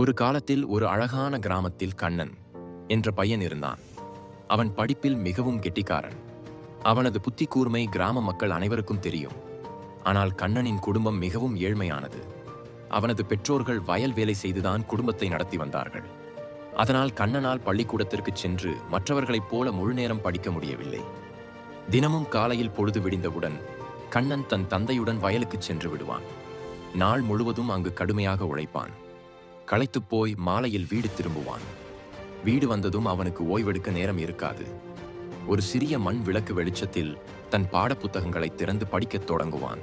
ஒரு காலத்தில் ஒரு அழகான கிராமத்தில் கண்ணன் என்ற பையன் இருந்தான். அவன் படிப்பில் மிகவும் கெட்டிக்காரன். அவனது புத்தி கூர்மை கிராம மக்கள் அனைவருக்கும் தெரியும். ஆனால் கண்ணனின் குடும்பம் மிகவும் ஏழ்மையானது. அவனது பெற்றோர்கள் வயல் வேலை செய்துதான் குடும்பத்தை நடத்தி வந்தார்கள். அதனால் கண்ணனால் பள்ளிக்கூடத்திற்கு சென்று மற்றவர்களைப் போல முழு நேரம் படிக்க முடியவில்லை. தினமும் காலையில் பொழுது விடிந்தவுடன் கண்ணன் தன் தந்தையுடன் வயலுக்குச் சென்று விடுவான். நாள் முழுவதும் அங்கு கடுமையாக உழைப்பான். களைத்துப் போய் மாலையில் வீடு திரும்புவான். வீடு வந்ததும் அவனுக்கு ஓய்வெடுக்க நேரம் இருக்காது. ஒரு சிறிய மண் விளக்கு வெளிச்சத்தில் தன் பாடப்புத்தகங்களை திறந்து படிக்கத் தொடங்குவான்.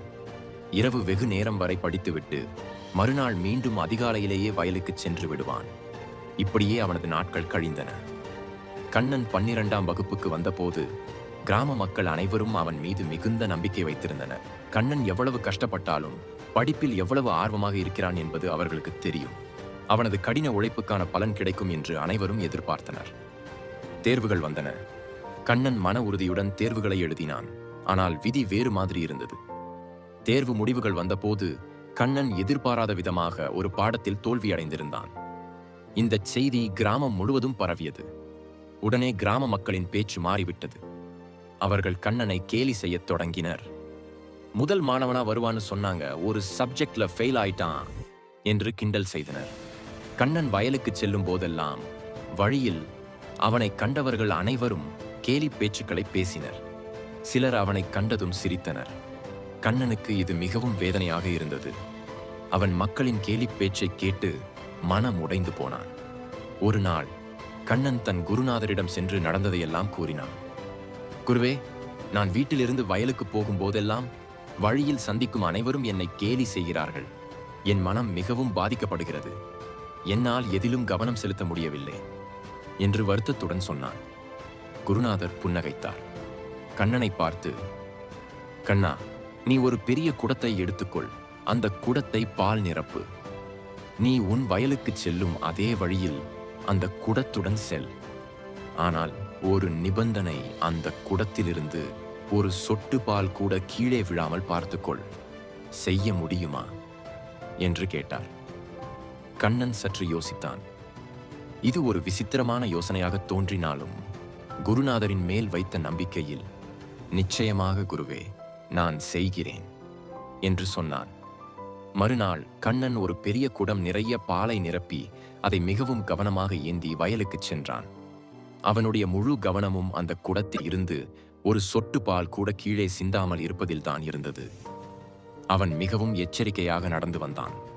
இரவு வெகு நேரம் வரை படித்துவிட்டு மறுநாள் மீண்டும் அதிகாலையிலேயே வயலுக்குச் சென்று விடுவான். இப்படியே அவனது நாட்கள் கழிந்தன. கண்ணன் பன்னிரண்டாம் வகுப்புக்கு வந்தபோது கிராம மக்கள் அனைவரும் அவன் மீது மிகுந்த நம்பிக்கை வைத்திருந்தனர். கண்ணன் எவ்வளவு கஷ்டப்பட்டாலும் படிப்பில் எவ்வளவு ஆர்வமாக இருக்கிறான் என்பது அவர்களுக்கு தெரியும். அவனது கடின உழைப்புக்கான பலன் கிடைக்கும் என்று அனைவரும் எதிர்பார்த்தனர். தேர்வுகள் வந்தன. கண்ணன் மன உறுதியுடன் தேர்வுகளை எழுதினான். ஆனால் விதி வேறு மாதிரி இருந்தது. தேர்வு முடிவுகள் வந்தபோது கண்ணன் எதிர்பாராத விதமாக ஒரு பாடத்தில் தோல்வியடைந்திருந்தான் இந்த செய்தி கிராமம் முழுவதும் பரவியது. உடனே கிராம மக்களின் பேச்சு மாறிவிட்டது. அவர்கள் கண்ணனை கேலி செய்யத் தொடங்கினர். முதல் மாணவனா வருவான்னு சொன்னாங்க. ஒரு சப்ஜெக்ட்ல ஃபெயில் ஆயிட்டான் என்று கிண்டல் செய்தனர். கண்ணன் வயலுக்கு செல்லும் போதெல்லாம் வழியில் அவனை கண்டவர்கள் அனைவரும் கேலி பேச்சுக்களை பேசினர். சிலர் அவனை கண்டதும் சிரித்தனர். கண்ணனுக்கு இது மிகவும் வேதனையாக இருந்தது. அவன் மக்களின் கேலி பேச்சை கேட்டு மனம் உடைந்து போனான். ஒரு நாள் கண்ணன் தன் குருநாதரிடம் சென்று நடந்ததையெல்லாம் கூறினான். குருவே நான் வீட்டிலிருந்து வயலுக்கு போகும்போதெல்லாம் வழியில் சந்திக்கும் அனைவரும் என்னை கேலி செய்கிறார்கள். என் மனம் மிகவும் பாதிக்கப்படுகிறது. என்னால் எதிலும் கவனம் செலுத்த முடியவில்லை என்று வருத்தத்துடன் சொன்னான். குருநாதர் புன்னகைத்தார். கண்ணனை பார்த்து கண்ணா நீ ஒரு பெரிய குடத்தை எடுத்துக்கொள். அந்த குடத்தை பால் நிரப்பு. நீ உன் வயலுக்கு செல்லும் அதே வழியில் அந்த குடத்துடன் செல். ஆனால் ஒரு நிபந்தனை அந்த குடத்திலிருந்து ஒரு சொட்டு பால் கூட கீழே விழாமல் பார்த்துக்கொள். செய்ய முடியுமா? என்று கேட்டார். கண்ணன் சற்று யோசித்தான். இது ஒரு விசித்திரமான யோசனையாக தோன்றினாலும் குருநாதரின் மேல் வைத்த நம்பிக்கையில் நிச்சயமாக குருவே நான் செய்கிறேன் என்று சொன்னான். மறுநாள் கண்ணன் ஒரு பெரிய குடம் நிறைய பாலை நிரப்பி அதை மிகவும் கவனமாக ஏந்தி வயலுக்குச் சென்றான். அவனுடைய முழு கவனமும் அந்த குடத்தில் இருந்து ஒரு சொட்டு பால் கூட கீழே சிந்தாமல் இருப்பதில்தான் இருந்தது. அவன் மிகவும் எச்சரிக்கையாக நடந்து வந்தான்.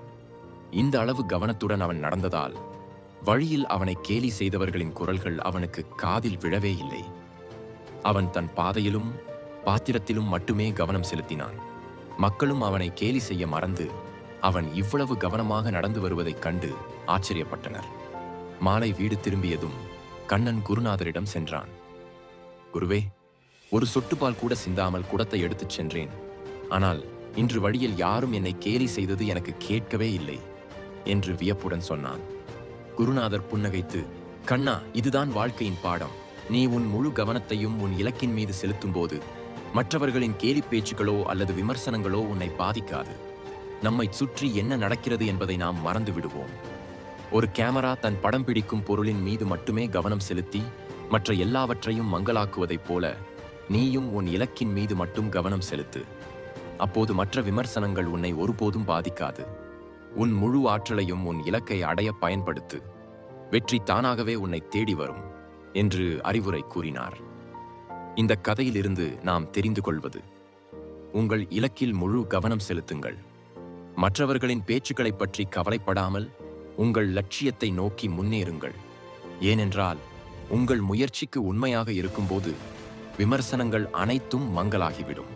இந்த அளவு கவனத்துடன் அவன் நடந்ததால் வழியில் அவனை கேலி செய்தவர்களின் குரல்கள் அவனுக்கு காதில் விழவே இல்லை. அவன் தன் பாதையிலும் பாத்திரத்திலும் மட்டுமே கவனம் செலுத்தினான். மக்களும் அவனை கேலி செய்ய மறந்து அவன் இவ்வளவு கவனமாக நடந்து வருவதைக் கண்டு ஆச்சரியப்பட்டனர். மாலை வீடு திரும்பியதும் கண்ணன் குருநாதரிடம் சென்றான். குருவே ஒரு சொட்டுப்பால் கூட சிந்தாமல் குடத்தை எடுத்துச் சென்றேன். ஆனால் இன்று வழியில் யாரும் என்னை கேலி செய்தது எனக்கு கேட்கவே இல்லை. என்று வியப்புடன் சொன்னான். குருநாதர் புன்னகைத்து கண்ணா இதுதான் வாழ்க்கையின் பாடம். நீ உன் முழு கவனத்தையும் உன் இலக்கின் மீது செலுத்தும்போது மற்றவர்களின் கேலி பேச்சுக்களோ அல்லது விமர்சனங்களோ உன்னை பாதிக்காது. நம்மை சுற்றி என்ன நடக்கிறது என்பதை நாம் மறந்து விடுவோம். ஒரு கேமரா தன் படம் பிடிக்கும் பொருளின் மீது மட்டுமே கவனம் செலுத்தி மற்ற எல்லாவற்றையும் மங்களாக்குவதைப் போல நீயும் உன் இலக்கின் மீது மட்டும் கவனம் செலுத்து. அப்போது மற்ற விமர்சனங்கள் உன்னை ஒருபோதும் பாதிக்காது. உன் முழு ஆற்றலையும் உன் இலக்கை அடைய பயன்படுத்து. வெற்றி தானாகவே உன்னை தேடி வரும் என்று அறிவுரை கூறினார். இந்த கதையிலிருந்து நாம் தெரிந்து கொள்வது உங்கள் இலக்கில் முழு கவனம் செலுத்துங்கள். மற்றவர்களின் பேச்சுக்களைப் பற்றி கவலைப்படாமல் உங்கள் லட்சியத்தை நோக்கி முன்னேறுங்கள். ஏனென்றால் உங்கள் முயற்சிக்கு உண்மையாக இருக்கும்போது விமர்சனங்கள் அனைத்தும் மங்கலாகிவிடும்